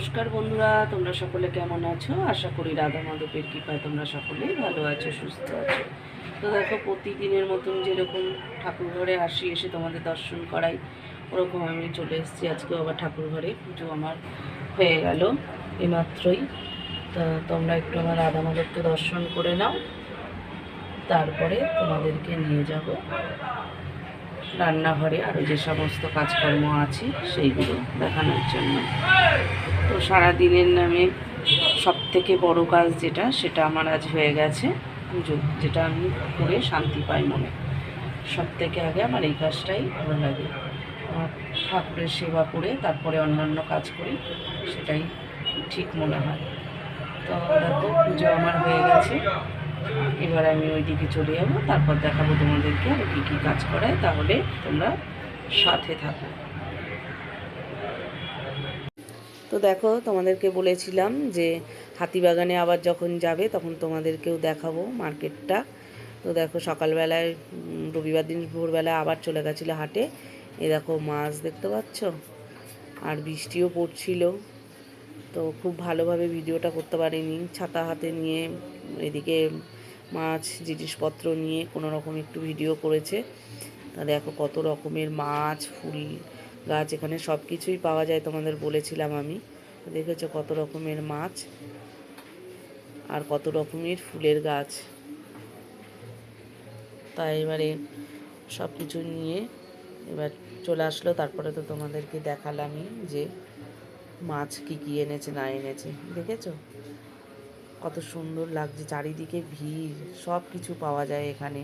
নমস্কার বন্ধুরা, তোমরা সকলে কেমন আছো? আশা করি রাধা মাধবের কৃপায় তোমরা সকলেই ভালো আছো, সুস্থ আছো। তো দেখো, প্রতিদিনের মতন যেরকম ঠাকুর ঘরে আসি, এসে তোমাদের দর্শন করাই, ওরকম আমি চলে এসেছি। আজকেও আবার ঠাকুর ঘরে পুজো আমার হয়ে গেল এমাত্রই। তো তোমরা একটু আমার রাধা মাধবকে দর্শন করে নাও, তারপরে তোমাদেরকে নিয়ে যাব। রান্নাঘরে আরও যে সমস্ত কাজকর্ম আছে সেইগুলো দেখানোর জন্য। তো সারাদিনের নামে সব থেকে বড় কাজ যেটা, সেটা আমার আজ হয়ে গেছে পুজো, যেটা আমি করে শান্তি পাই মনে। সব থেকে আগে আমার এই কাজটাই ভালো লাগে। আমার ঠাকুরের সেবা করে তারপরে অন্যান্য কাজ করি, সেটাই ঠিক মনে হয়। তো দেখো পুজো আমার হয়ে গেছে। এবার আমি ওই দিকে চলে যাব, তারপর দেখাবো তোমাদেরকে আর কী কী কাজ করায়, তাহলে তোমরা সাথে থাকো। তো দেখো, তোমাদেরকে বলেছিলাম যে হাতিবাগানে আবার যখন যাবে তখন তোমাদেরকেও দেখাবো মার্কেটটা। তো দেখো, সকালবেলায় রবিবার দিন ভোরবেলা আবার চলে গেছিল হাটে। এ দেখো, মাছ দেখতে পাচ্ছ? আর বৃষ্টিও পড়ছিল। তো খুব ভালোভাবে ভিডিওটা করতে পারিনি। ছাতা হাতে নিয়ে এদিকে মাছ, জিনিসপত্র নিয়ে কোনো রকম একটু ভিডিও করেছে। তা দেখো কত রকমের মাছ, ফুল, গাছ, এখানে সব কিছুই পাওয়া যায় তোমাদের বলেছিলাম আমি। দেখেছ কত রকমের মাছ আর কত রকমের ফুলের গাছ। তাই এবারে সব কিছু নিয়ে এবার চলে আসলো, তারপরে তো তোমাদেরকে দেখালামই যে মাছ কি কি এনেছে, না এনেছে। দেখেছ? কত সুন্দর লাগছে, চারিদিকে ভিড় সব কিছু পাওয়া যায় এখানে।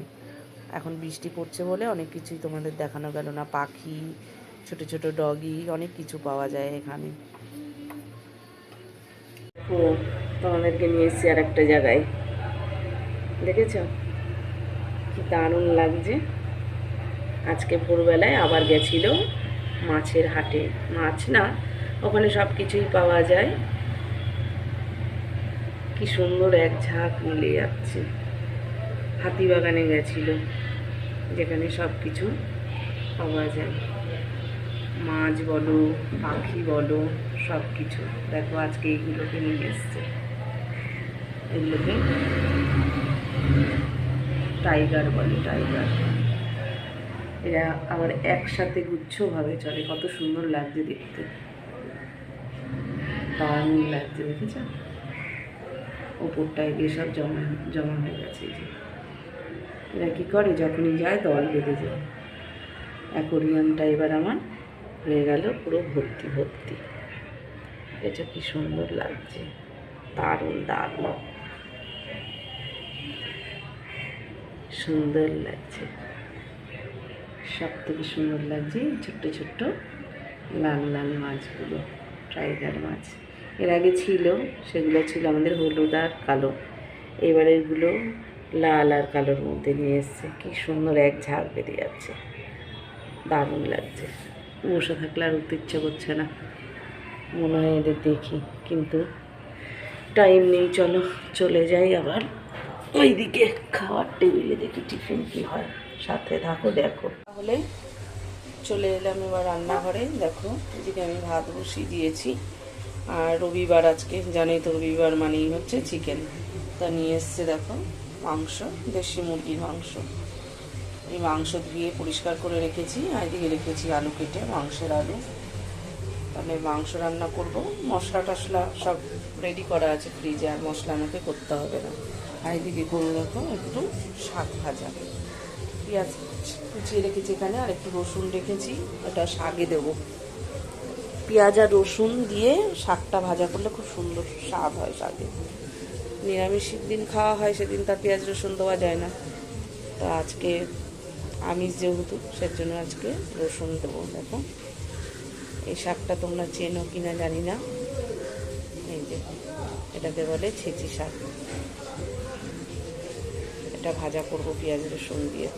এখন বৃষ্টি পড়ছে বলে অনেক কিছুই তোমাদের দেখানো গেল না, পাখি, ছোট ছোট ডগি, অনেক কিছু পাওয়া যায় এখানে। ও, তোমাদেরকে নিয়ে এসেছি আর একটা জায়গায়। দেখেছ? কি দারুণ লাগছে। আজকে ভোরবেলায় আবার গেছিল মাছের হাটে। মাছ না, ওখানে সব কিছুই পাওয়া যায়। কি সুন্দর এক ঝাঁক মিলে যাচ্ছে। হাতিবাগানে গেছিল, যেখানে সব কিছু পাওয়া যায়। মাছ বলো, পাখি বলো সব কিছু দেখো আজকে এইগুলোকে নিয়ে এসছে। এগুলোকে টাইগার বলে, টাইগার। এরা আবার একসাথে গুচ্ছভাবে চলে। কত সুন্দর লাগছে দেখতে। দারুণ লাগছে, দেখেছ? ওপরটায় গিয়ে সব জমা জমা হয়ে গেছে যে। এরা কী করে? যখনই যায় দল বেঁধে যায়। অ্যাকোরিয়ামটা এবার আমার হয়ে গেল পুরো ভর্তি ভর্তি। এটা কি সুন্দর লাগছে। দারুণ দারুণ। সুন্দর লাগছে। সব থেকে সুন্দর লাগছে ছোট্ট ছোট্ট লাল লাল মাছগুলো, টাইগার মাছ। এর আগে ছিল, সেগুলো ছিল আমাদের হলুদ আর কালো। এবার এগুলো লাল আর কালোর মধ্যে নিয়ে এসছে। কি সুন্দর এক ঝাঁক বেরিয়ে যাচ্ছে। দারুণ লাগছে। বসে থাকলে আর উঠতে ইচ্ছা করছে না। মনে হয় এদের দেখি, কিন্তু টাইম নেই, চলো, চলে যাই আবার। ওইদিকে খাওয়ার টেবিলে দেখি টিফিন কি হয়। সাথে থাকো, দেখো। তাহলে চলে এলাম এবার রান্নাঘরে। দেখো, এদিকে আমি ভাত বসিয়ে দিয়েছি। আর রবিবার আজকে, জানোই তো রবিবার মানেই হচ্ছে চিকেন। তা নিয়ে এসছে দেখো, মাংস, দেশি মুরগির মাংস। এই মাংস ধুয়ে পরিষ্কার করে রেখেছি, আর এদিকে রেখেছি আলু কেটে, মাংসের আলু। তাহলে মাংস রান্না করব, মশলা টশলা সব রেডি করা আছে ফ্রিজে আর মশলা আমাকে করতে হবে না। আর এদিকে করব দেখো, একটু শাক ভাজা। পেঁয়াজ কুচিয়ে রেখেছি এখানে, আর একটু রসুন রেখেছি, ওটা শাকে দেবো। পেঁয়াজ আর রসুন দিয়ে শাকটা ভাজা করলে খুব সুন্দর স্বাদ হয় শাকে। নিরামিষের দিন খাওয়া হয়, সেদিন তার পেঁয়াজ রসুন দেওয়া যায় না। তা আজকে আমিষ যেহেতু সের জন্য আজকে রসুন দেবো, দেখো। এই শাকটা তোমরা চেনো কি না জানি না। এই যে, এটাকে বলে ছেঁচি শাক। এটা ভাজা করব পেঁয়াজ রসুন দিয়ে।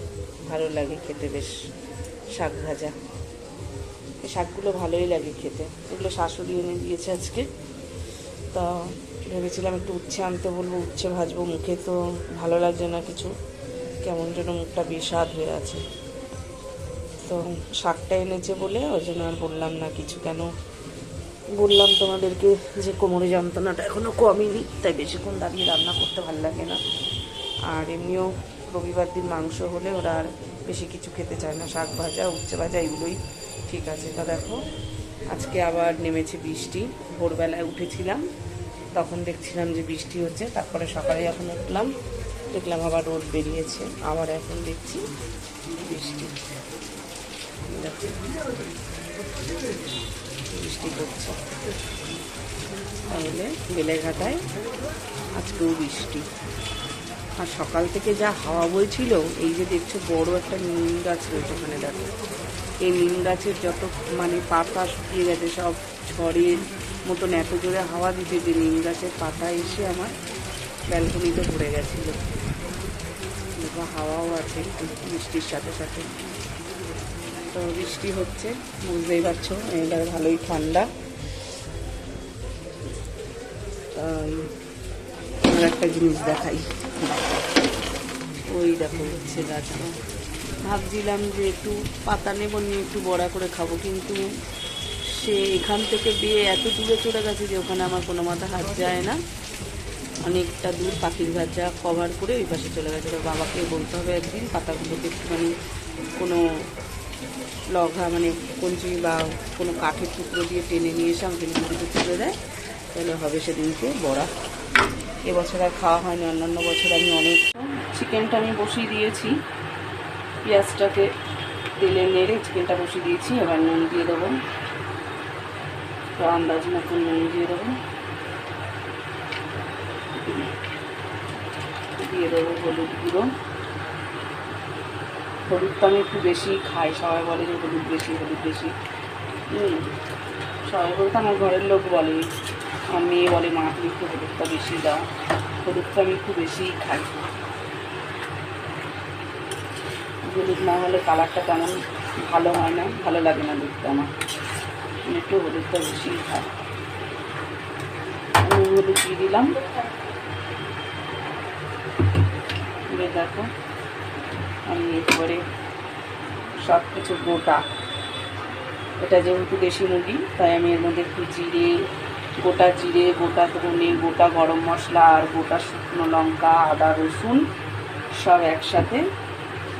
ভালো লাগে খেতে, বেশ শাক ভাজা। শাকগুলো ভালোই লাগে খেতে। এগুলো শাশুড়ি এনে দিয়েছে আজকে। তা ভেবেছিলাম একটু উচ্ছে আনতে বলব, উচ্ছে ভাজবো, মুখে তো ভালো লাগছে না কিছু। কেমন যেন মুখটা বিষাদ হয়ে আছে। তো শাকটা এনেছে বলে ওই জন্য আর বললাম না কিছু কেন। বললাম তোমাদেরকে যে কোমরে যন্ত্রণাটা এখনও কমেনি, তাই বেশিক্ষণ দাঁড়িয়ে রান্না করতে ভালো লাগে না। আর এমনিও রবিবার দিন মাংস হলে ওরা আর বেশি কিছু খেতে চায় না, শাক ভাজা, উচ্ছে ভাজা, এগুলোই ঠিক আছে। তা দেখো, আজকে আবার নেমেছে বৃষ্টি, ভোরবেলায় উঠেছিলাম, তখন দেখছিলাম যে বৃষ্টি হচ্ছে, তারপরে সকালে যখন উঠলাম, দেখলাম আবার রোদ বেরিয়েছে, আবার এখন দেখছি বৃষ্টি। বৃষ্টি পড়ছে তাহলে বেলেঘাটায় আজকেও বৃষ্টি। আর সকাল থেকে যা হাওয়া বইছিল, এই যে দেখছ বড় একটা নিম গাছ রয়েছে ওখানে দেখো। এই নিম গাছের যত মানে পাতা শুকিয়ে গেছে, সব ঝড়ের মতন এত জোরে হাওয়া দিতে যে নিম গাছের পাতা এসে আমার ব্যালকনিতে পড়ে গেছিল। হাওয়াও আছে একটু বৃষ্টির সাথে সাথে। তো বৃষ্টি হচ্ছে, বুঝতেই পারছ, এবার ভালোই ঠান্ডা। তাই একটা জিনিস দেখাই। ওই দেখো হচ্ছে গাছটা ভাবছিলাম যে একটু পাতা নেব, নিয়ে একটু বড়া করে খাব, কিন্তু সে এখান থেকে বিয়ে এত দূরে চলে গেছে যে ওখানে আমার কোনো মাথা হাত যায় না। অনেকটা দূর পাখির ভাজা কভার করে ওই পাশে চলে গেছে। তো বাবাকে বলতে হবে একদিন পাতাগুলোকে একটুখানি কোনো লগা মানে কঞ্চি বা কোনো কাঠের টুকরো দিয়ে টেনে নিয়ে এসে আমাকে নদীতে তুলে দেয়। তাহলে হবে সেদিনকে বড়া। এবছর আর খাওয়া হয়নি, অন্যান্য বছর আমি অনেক চিকেনটা আমি বসিয়ে দিয়েছি। পেঁয়াজটাকে তেলে নেড়ে চিকেনটা বসিয়ে দিয়েছি, এবার নুন দিয়ে দেবো। আন্দাজ মতন নুন দিয়ে দেবো। দিয়ে দেবো হলুদ গুঁড়ো। হলুদটা আমি একটু বেশি খাই, সবাই বলে যে হলুদ বেশি হলুদ বেশি। হুম, সবাই বলতে আমার ঘরের লোক বলে। আমার মেয়ে বলে মা, তুমি একটু হলুদটা বেশি দাও। হলুদটা আমি একটু বেশিই খাই। হলুদ না হলে কালারটা তেমন ভালো হয় না, ভালো লাগে না দুধটা আমার। আমি একটু হলুদটা বেশিই খাই। আমি হলুদ দিয়ে দিলাম। দেখো, আমি এরপরে সব কিছু গোটা। এটা যেহেতু দেশি মুরগি, তাই আমি এর মধ্যে একটু জিরে গোটা জিরে, গোটা ধনে, গোটা গরম মশলা আর গোটা শুকনো লঙ্কা, আদা, রসুন সব একসাথে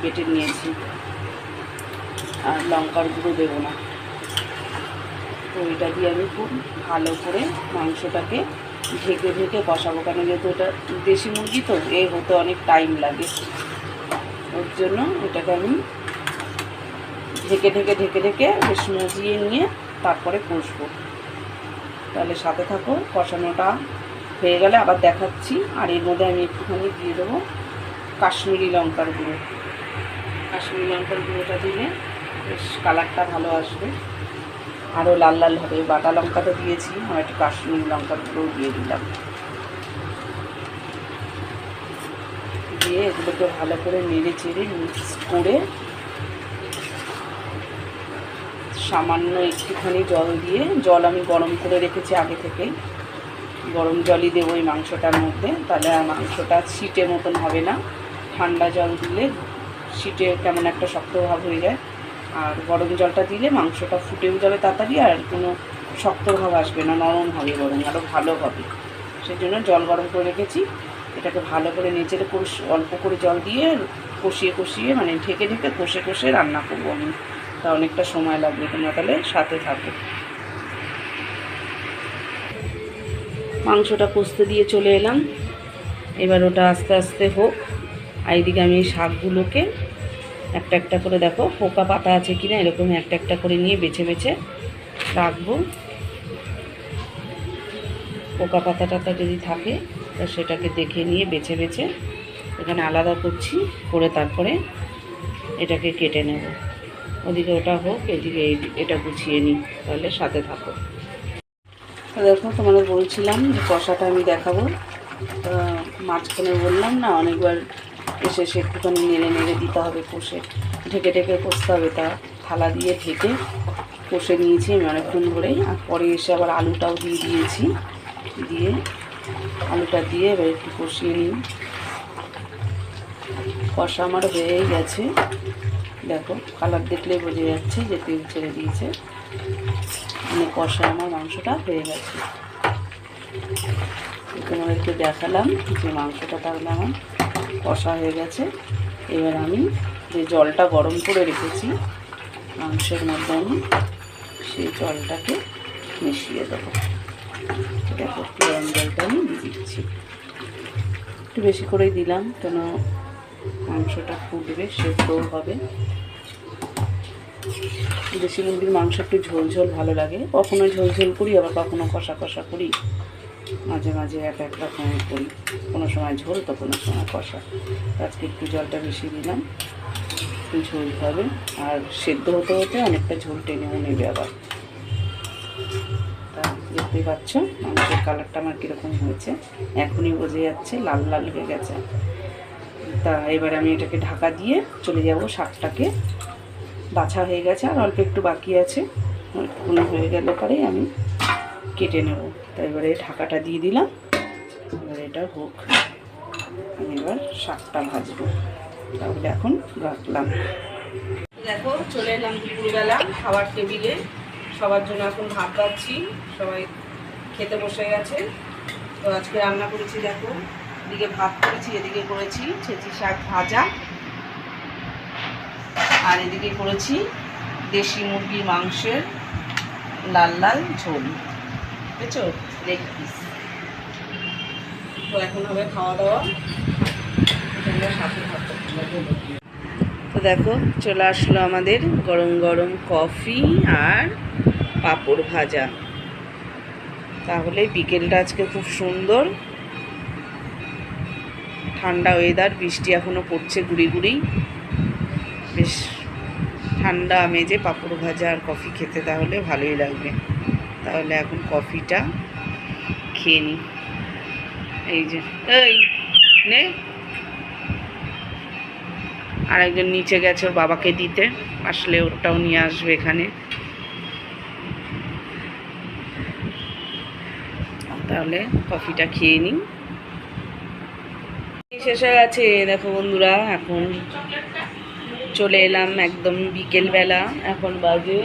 বেটে নিয়েছি। আর লঙ্কার গুঁড়ো দেবো না। তো এটা দিয়ে আমি খুব ভালো করে মাংসটাকে ঢেকে ঢেকে কষাবো। কেন যেহেতু এটা দেশি মুরগি তো, এ হতে অনেক টাইম লাগে। ওর জন্য এটাকে আমি ঢেকে ঢেকে ঢেকে ঢেকে বেশ মজিয়ে নিয়ে তারপরে কষবো। তাহলে সাথে থাকো কষানোটা হয়ে গেলে আবার দেখাচ্ছি। আর এর মধ্যে আমি একটুখানি দিয়ে দেবো কাশ্মীরি লঙ্কার গুঁড়ো। কাশ্মীরি লঙ্কার গুঁড়োটা দিলে বেশ কালারটা ভালো আসবে। আরও লাল লাল হবে। বাটা লঙ্কা তো দিয়েছি আমার একটু কাশ্মীরি লঙ্কার গুঁড়ো দিয়ে দিলাম। দিয়ে এগুলোকে ভালো করে নেড়ে চেড়ে মিক্স করে সামান্য একটুখানি জল দিয়ে, জল আমি গরম করে রেখেছি আগে থেকে। গরম জলই দেবো ওই মাংসটার মধ্যে। তাহলে মাংসটা ছিটে মতন হবে না। ঠান্ডা জল দিলে ছিটে কেমন একটা শক্ত ভাব হয়ে যায়। আর গরম জলটা দিলে মাংসটা ফুটেও যাবে তাড়াতাড়ি আর কোনো শক্ত ভাব আসবে না, নরম হবে বরং আরও ভালো হবে। সেই জন্য জল গরম করে রেখেছি। এটাকে ভালো করে নেচেড়ে কষ, অল্প করে জল দিয়ে কষিয়ে কষিয়ে মানে ঢেকে ঢেকে, কষে কষে রান্না করব আমি। তা অনেকটা সময় লাগবে, তোমরা তাহলে সাথে থাকো। মাংসটা কষতে দিয়ে চলে এলাম। এবার ওটা আস্তে আস্তে হোক। আর এইদিকে আমি শাকগুলোকে একটা একটা করে দেখো, পোকা পাতা আছে কিনা এরকম একটা একটা করে নিয়ে বেছে বেছে রাখব। পোকা পাতা টাতা যদি থাকে, তা সেটাকে দেখে নিয়ে বেছে বেছে এখানে আলাদা করছি, করে তারপরে এটাকে কেটে নেব। ওদিকে ওটা হোক, এদিকে এটা গুছিয়ে নিই, তাহলে সাথে থাকো। দেখো, তোমাদের বলছিলাম যে কষাটা আমি দেখাবো। মাঝখানে বললাম না, অনেকবার এসে এসে একটুখানি নেড়ে নেড়ে দিতে হবে কষে। ঢেকে ঢেকে কষতে হবে, তা থালা দিয়ে ঢেকে কষে নিয়েছি আমি অনেকক্ষণ ধরেই। আর পরে এসে আবার আলুটাও দিয়ে দিয়েছি। দিয়ে আলুটা দিয়ে এবার একটু কষিয়ে নিই। কষা আমার হয়েই গেছে। দেখো কালার দেখলে বোঝা যাচ্ছে যে তেল ছেড়ে দিয়েছে। মানে কষা আমার মাংসটা হয়ে গেছে। তোমাদেরকে দেখালাম যে মাংসটা তাহলে আমার কষা হয়ে গেছে। এবার আমি যে জলটা গরম করে রেখেছি, মাংসের মধ্যে আমি সেই জলটাকে মিশিয়ে দেবো। দেখো গরম জলটা আমি দিচ্ছি। একটু বেশি করেই দিলাম, কেন মাংসটা ফুটবে সেদ্ধও হবে। দেশি মুরগির মাংস একটু ঝোল ঝোল ভালো লাগে। কখনো ঝোল ঝোল করি, আবার কখনো কষা কষা করি। মাঝে মাঝে এক এক রকমের করি। কোনো সময় ঝোল, তো কোনো সময় কষা। আজকে একটু জলটা বেশি দিলাম একটু ঝোল হবে। আর সেদ্ধ হতে হতে অনেকটা ঝোল টেনেও নেবে আবার। তা দেখতেই পাচ্ছ, মাংসের কালারটা আমার কীরকম হয়েছে। এখনই বোঝা যাচ্ছে, লাল লাল হয়ে গেছে। তা এবার আমি এটাকে ঢাকা দিয়ে চলে যাব শাকটাকে। বাছা হয়ে গেছে, আর অল্প একটু বাকি আছে। কোনো হয়ে গেলে পরেই আমি কেটে নেব। তা এবারে ঢাকাটা দিয়ে দিলাম। এবার এটা হোক, আমি এবার শাকটা ভাজবো। তাহলে এখন রাখলাম। দেখো, চলে এলাম দুপুরবেলা খাবার টেবিলে। সবার জন্য এখন ভাত পাচ্ছি সবাই খেতে বসে গেছে। তো আজকে রান্না করেছি, দেখো। এদিকে ভাত করেছি, এদিকে করেছি ছেঁচি শাক ভাজা। আর এদিকে করেছি দেশি মুরগির মাংসের লাল লাল ঝোল। বুঝেছ? Leg piece. তো এখন হবে খাওয়া দাওয়া। তো দেখো, চলে আসলো আমাদের গরম গরম কফি আর পাঁপড় ভাজা। তাহলে বিকেলটা আজকে খুব সুন্দর। ঠান্ডা ওয়েদার বৃষ্টি এখনও পড়ছে গুড়ি গুড়ি। বেশ ঠান্ডা মেজে পাঁপড় ভাজা আর কফি খেতে তাহলে ভালোই লাগবে। তাহলে এখন কফিটা খেয়ে নিই এই যে, এই নে। আর একজন নিচে গেছে ওর বাবাকে দিতে, আসলে ওটাও নিয়ে আসবে এখানে। তাহলে কফিটা খেয়ে নিই শেষ হয়ে গেছে দেখো বন্ধুরা, এখন চলে এলাম একদম বিকেলবেলা, এখন বাজে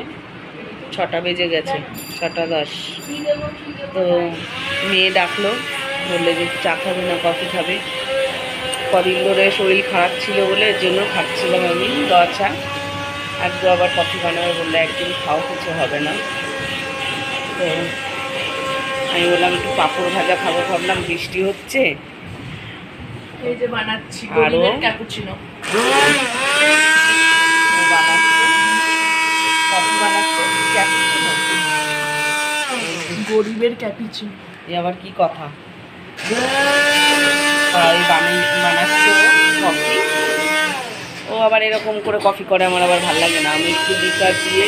ছটা বেজে গেছে, ছটা দশ। তো মেয়ে ডাকলো, বললে যে চা খাবে না, কফি খাবে। কদিন ধরে শরীর খারাপ ছিল বলে, এর জন্য খাচ্ছিলাম আমি দোয়া চা। আজকে আবার কফি বানাবে বললে, একদিন খাও, কিছু হবে না। তো আমি বললাম, একটু পাঁপড় ভাজা খাব, ভাবলাম বৃষ্টি হচ্ছে। এই যে বানাচ্ছি? গরিবের ক্যাপুচিনো? গরিবের ক্যাপুচিনো এ আবার কি কথা? তাই বানাচ্ছে কফি ও আবার এরকম করে কফি করে আমার আবার ভালো লাগে না। আমি একটু লিকার দিয়ে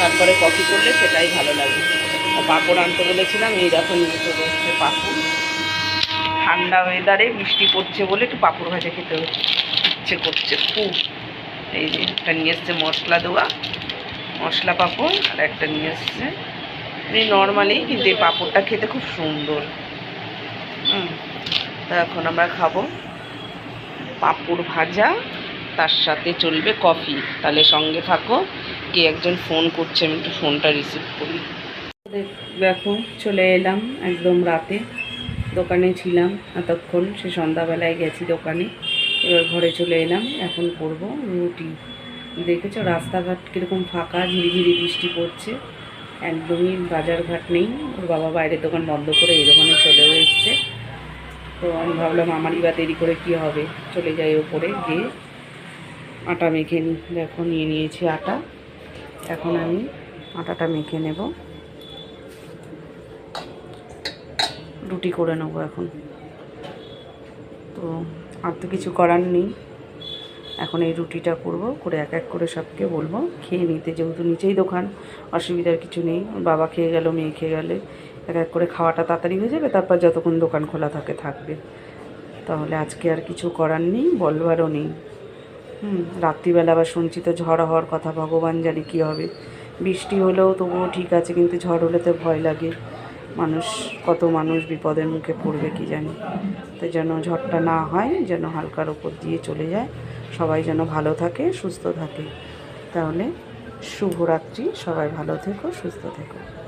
তারপরে কফি করলে সেটাই ভালো লাগে। পাঁপড় আনতে বলেছিলাম এই দেখো নিয়ে চলে এসছে পাঁপড়। ঠান্ডা ওয়েদারে বৃষ্টি পড়ছে বলে একটু পাঁপড় ভাজা খেতে ইচ্ছে করছে, খুব। এই যে একটা নিয়ে এসছে মশলা দেওয়া, মশলা পাঁপড় আর একটা নিয়ে এসছে। এই নর্মালি কিন্তু এই পাঁপড়টা খেতে খুব সুন্দর। হুম, তা এখন আমরা খাব পাঁপড় ভাজা, তার সাথে চলবে কফি তাহলে সঙ্গে থাকো, কে একজন ফোন করছে, আমি একটু ফোনটা রিসিভ করি। দেখো, চলে এলাম একদম রাতে। দোকানে ছিলাম এতক্ষণ সে সন্ধ্যাবেলায় গেছি দোকানে। এবার ঘরে চলে এলাম, এখন করব রুটি। দেখেছ রাস্তাঘাট কীরকম ফাঁকা, ঝিরিঝিরি বৃষ্টি পড়ছে। একদমই বাজারঘাট নেই, ওর বাবা বাইরের দোকান বন্ধ করে এই দোকানে চলেও এসছে। তো আমি ভাবলাম আমারই বা দেরি করে কী হবে? চলে যাই ওপরে গিয়ে। আটা মেখে নিই দেখো নিয়ে নিয়েছি আটা। এখন আমি আটাটা মেখে নেব। রুটি করে নেব এখন। তো আর তো কিছু করার নেই। এখন এই রুটিটা করব, করে এক এক করে সবকে বলব, খেয়ে নিতে যেহেতু নিচেই দোকান, অসুবিধার কিছু নেই। বাবা খেয়ে গেল, মেয়ে খেয়ে গেলে এক এক করে খাওয়াটা তাড়াতাড়ি হয়ে যাবে, তারপর যতক্ষণ দোকান খোলা থাকে, থাকবে। তাহলে আজকে আর কিছু করার নেই, বলবারও নেই। হুম, রাত্রিবেলা আবার শুনছি তো ঝড় হওয়ার কথা, ভগবান জানে কী হবে। বৃষ্টি হলেও তবুও ঠিক আছে, কিন্তু ঝড় হলে তো ভয় লাগে। মানুষ, কত মানুষ বিপদের মুখে পড়বে কি জানি। তো যেন ঝড়টা না হয়, যেন হালকার ওপর দিয়ে চলে যায়। সবাই যেন ভালো থাকে, সুস্থ থাকে। তাহলে শুভরাত্রি, সবাই ভালো থেকো, সুস্থ থেকো।